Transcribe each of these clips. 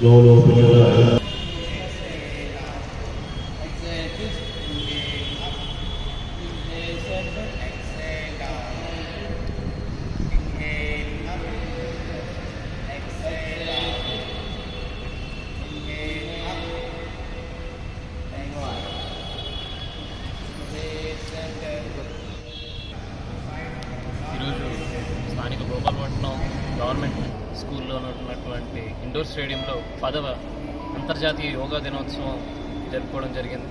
Slowly open your eyes. ఈరోజు స్థానిక Gopalapatnam government స్కూల్లో ఉన్నటువంటి ఇండోర్ స్టేడియంలో పదవ అంతర్జాతీయ యోగా దినోత్సవం జరుపుకోవడం జరిగింది.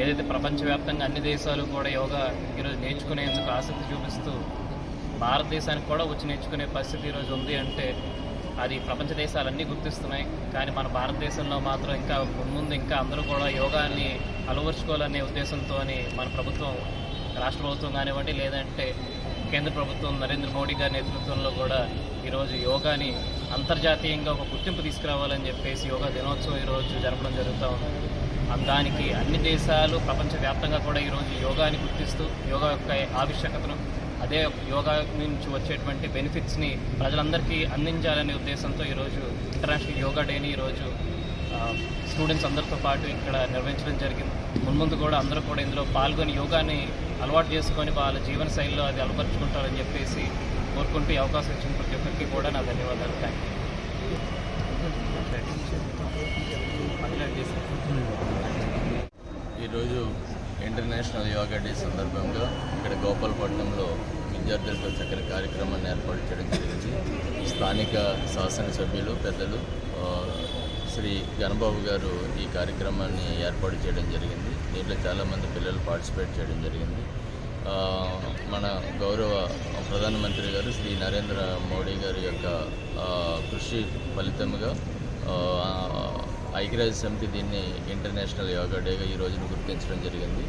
ఏదైతే ప్రపంచవ్యాప్తంగా అన్ని దేశాలు కూడా యోగా ఈరోజు నేర్చుకునేందుకు ఆసక్తి చూపిస్తూ భారతదేశానికి కూడా వచ్చి నేర్చుకునే పరిస్థితి ఈరోజు ఉంది అంటే అది ప్రపంచ దేశాలన్నీ గుర్తిస్తున్నాయి. కానీ మన భారతదేశంలో మాత్రం ఇంకా ముందు ఇంకా అందరూ కూడా యోగాని అలవర్చుకోవాలనే ఉద్దేశంతో మన ప్రభుత్వం రాష్ట్ర ప్రభుత్వం కానివ్వండి లేదంటే కేంద్ర ప్రభుత్వం నరేంద్ర మోడీ గారి నేతృత్వంలో కూడా ఈరోజు యోగాని అంతర్జాతీయంగా ఒక గుర్తింపు తీసుకురావాలని చెప్పేసి యోగా దినోత్సవం ఈరోజు జరపడం జరుగుతూ ఉంది. దానికి అన్ని దేశాలు ప్రపంచవ్యాప్తంగా కూడా ఈరోజు యోగాని గుర్తిస్తూ యోగా యొక్క ఆవశ్యకతను అదే యోగా నుంచి వచ్చేటువంటి బెనిఫిట్స్ని ప్రజలందరికీ అందించాలనే ఉద్దేశంతో ఈరోజు ఇంటర్నేషనల్ యోగా డేని ఈరోజు స్టూడెంట్స్ అందరితో పాటు ఇక్కడ నిర్వహించడం జరిగింది. మున్ముందు కూడా అందరూ కూడా ఇందులో పాల్గొని యోగాని అలవాటు చేసుకొని వాళ్ళ జీవన శైలిలో అది అలవరుచుకుంటారని చెప్పేసి కోరుకుంటూ అవకాశం ఇచ్చిన ప్రతి ఒక్కరికి కూడా నా ధన్యవాదాలు. థ్యాంక్ ఈరోజు ఇంటర్నేషనల్ యోగా డే సందర్భంగా ఇక్కడ గోపాలపట్నంలో విద్యార్థులతో చక్కని కార్యక్రమాన్ని ఏర్పాటు చేయడం జరిగింది. స్థానిక శాసనసభ్యులు పెద్దలు శ్రీ గణబాబు గారు ఈ కార్యక్రమాన్ని ఏర్పాటు చేయడం జరిగింది. దీంట్లో చాలామంది పిల్లలు పార్టిసిపేట్ చేయడం జరిగింది. మన గౌరవ ప్రధానమంత్రి గారు శ్రీ నరేంద్ర మోడీ గారి యొక్క కృషి ఫలితంగా ఐక్యరాజ్య సమితి దీన్ని ఇంటర్నేషనల్ యోగా డేగా ఈ రోజున గుర్తించడం జరిగింది.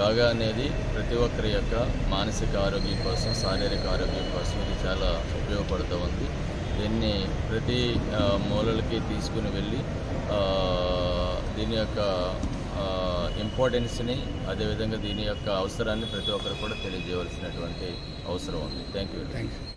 యోగా అనేది ప్రతి ఒక్కరి యొక్క మానసిక ఆరోగ్యం కోసం శారీరక ఆరోగ్యం కోసం ఇది చాలా ఉపయోగపడుతూ ఉంది. దీన్ని ప్రతి మూలలకి తీసుకుని వెళ్ళి దీని యొక్క ఇంపార్టెన్స్ని అదేవిధంగా దీని యొక్క అవసరాన్ని ప్రతి ఒక్కరు కూడా తెలియజేయవలసినటువంటి అవసరం ఉంది. Thank you thank you